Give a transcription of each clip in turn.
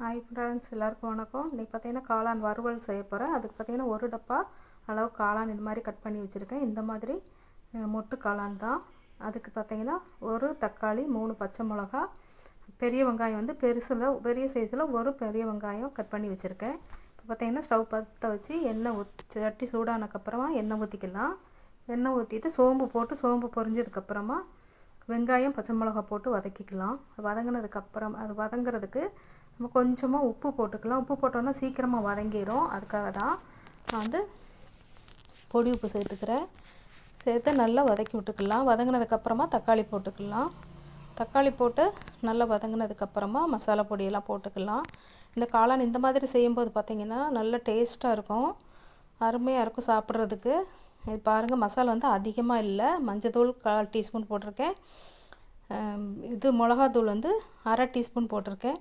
Hi friends எல்லாருக்கும் வணக்கம். இன்றைக்கி பார்த்தீங்கன்னா காளான் வறுவல் செய்ய போகிறேன் அதுக்கு பார்த்தீங்கன்னா ஒரு டப்பா அளவு காளான் இது மாதிரி கட் பண்ணி வச்சுருக்கேன். இந்த மாதிரி மொட்டு காளான் தான். அதுக்கு பார்த்தீங்கன்னா ஒரு தக்காளி மூணு பச்சை மிளகா பெரிய வெங்காயம் வந்து பெருசில் பெரிய சைஸில் ஒரு பெரிய வெங்காயம் கட் பண்ணி வச்சுருக்கேன். இப்போ பார்த்தீங்கன்னா ஸ்டவ் பற்ற வச்சு எண்ணெய் ஊற்றி சட்டி சூடானதுக்கப்புறமா எண்ணெய் ஊற்றிக்கலாம் எண்ணெய் ஊற்றிட்டு சோம்பு போட்டு சோம்பு பொரிஞ்சதுக்கப்புறமா வெங்காயம் பச்சை மிளகா போட்டு வதக்கிக்கலாம். வதங்கினதுக்கப்புறம் அது வதங்குறதுக்கு நம்ம கொஞ்சமாக உப்பு போட்டுக்கலாம். உப்பு போட்டோன்னா சீக்கிரமாக வதங்கிடும் அதுக்காக தான் நான் வந்து பொடி உப்பு சேர்த்துக்கிறேன். சேர்த்து நல்லா வதக்கி விட்டுக்கலாம். வதங்கினதுக்கப்புறமா தக்காளி போட்டுக்கலாம். தக்காளி போட்டு நல்லா வதங்கினதுக்கப்புறமா மசாலா பொடியெல்லாம் போட்டுக்கலாம். இந்த காளான் இந்த மாதிரி செய்யும்போது பார்த்திங்கன்னா நல்ல டேஸ்ட்டாக இருக்கும். அருமையாக இருக்கும் சாப்பிட்றதுக்கு. இது பாருங்கள் மசாலா வந்து அதிகமாக இல்லை. மஞ்சத்தூள் கால் டீஸ்பூன் போட்டிருக்கேன். இது மிளகாத்தூள் வந்து அரை டீஸ்பூன் போட்டிருக்கேன்.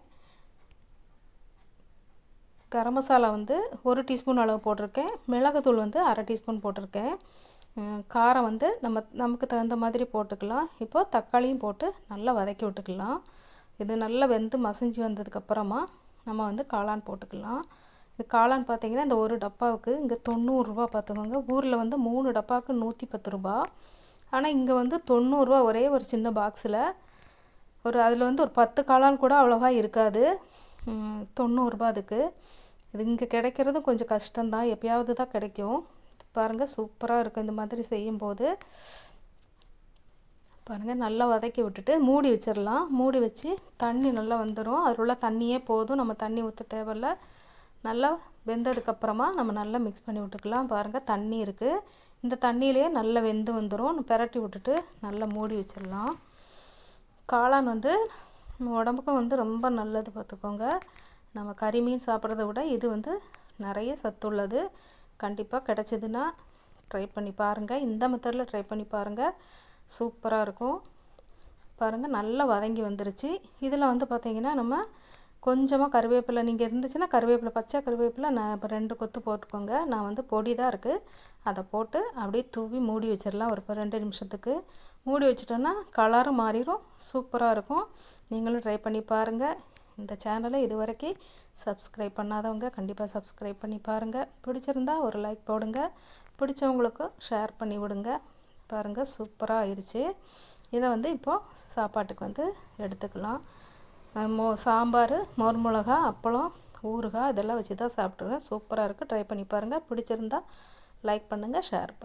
கரம் மசாலா வந்து ஒரு டீஸ்பூன் அளவு போட்டிருக்கேன். மிளகுத்தூள் வந்து அரை டீஸ்பூன் போட்டிருக்கேன். காரம் வந்து நம்ம நமக்கு தகுந்த மாதிரி போட்டுக்கலாம். இப்போ தக்காளியும் போட்டு நல்லா வதக்கி விட்டுக்கலாம். இது நல்லா வெந்து மசிஞ்சு வந்ததுக்கப்புறமா நம்ம வந்து காளான் போட்டுக்கலாம். இது காளான் பார்த்திங்கன்னா இந்த ஒரு டப்பாவுக்கு இங்கே தொண்ணூறுரூவா பார்த்துக்கோங்க. ஊரில் வந்து மூணு டப்பாவுக்கு நூற்றி பத்து ரூபா ஆனால் இங்கே வந்து தொண்ணூறுரூவா ஒரே ஒரு சின்ன பாக்ஸில் ஒரு அதில் வந்து ஒரு பத்து காளான் கூட அவ்வளோவா இருக்காது. தொண்ணூறுரூபா அதுக்கு. இது இங்கே கிடைக்கிறது கொஞ்சம் கஷ்டம்தான். எப்பயாவது தான் கிடைக்கும். பாருங்கள் சூப்பராக இருக்கும் இந்த மாதிரி செய்யும்போது. பாருங்கள் நல்லா வதக்கி விட்டுட்டு மூடி வச்சிடலாம். மூடி வச்சு தண்ணி நல்லா வந்துடும் அதில் உள்ள தண்ணியே போதும். நம்ம தண்ணி ஊற்ற தேவையில்ல. நல்லா வெந்ததுக்கப்புறமா நம்ம நல்லா மிக்ஸ் பண்ணி விட்டுக்கலாம். பாருங்கள் தண்ணி இருக்குது இந்த தண்ணியிலேயே நல்லா வெந்து வந்துடும் பெரட்டி விட்டுட்டு நல்லா மூடி வச்சிடலாம். காளான் வந்து நம்ம உடம்புக்கும் வந்து ரொம்ப நல்லது பார்த்துக்கோங்க. நம்ம கறி மீன் சாப்பிட்றத விட இது வந்து நிறைய சத்துள்ளது. கண்டிப்பாக கிடச்சிதுன்னா ட்ரை பண்ணி பாருங்கள் இந்த மெத்தடில் ட்ரை பண்ணி பாருங்கள் சூப்பராக இருக்கும். பாருங்கள் நல்லா வதங்கி வந்துருச்சு. இதில் வந்து பார்த்திங்கன்னா நம்ம கொஞ்சமாக கருவேப்பிலை நீங்கள் இருந்துச்சுன்னா கருவேப்பிலை பச்சை கருவேப்பிலை நான் இப்போ ரெண்டு கொத்து போட்டுக்கோங்க. நான் வந்து பொடி தான் இருக்குது அதை போட்டு அப்படியே தூவி மூடி வச்சிடலாம். ஒரு இப்போ ரெண்டு நிமிஷத்துக்கு. மூடி வச்சிட்டோன்னா கலரும் மாறிடும் சூப்பராக இருக்கும். நீங்களும் ட்ரை பண்ணி பாருங்கள் இந்த சேனலை இது வரைக்கும் சப்ஸ்கிரைப் பண்ணாதவங்க கண்டிப்பாக சப்ஸ்கிரைப் பண்ணி பாருங்கள் பிடிச்சிருந்தா ஒரு லைக் போடுங்க. பிடிச்சவங்களுக்கும் ஷேர் பண்ணி விடுங்க. பாருங்கள் சூப்பராக ஆயிடுச்சு இதை வந்து இப்போது சாப்பாட்டுக்கு வந்து எடுத்துக்கலாம். மோ சாம்பார் மோர் மிளகா அப்பளம் ஊறுகாய் இதெல்லாம் வச்சு தான் சாப்பிட்ருவேன் சூப்பராக இருக்குது ட்ரை பண்ணி பாருங்கள் பிடிச்சிருந்தா லைக் பண்ணுங்கள் ஷேர் பண்ணுங்கள்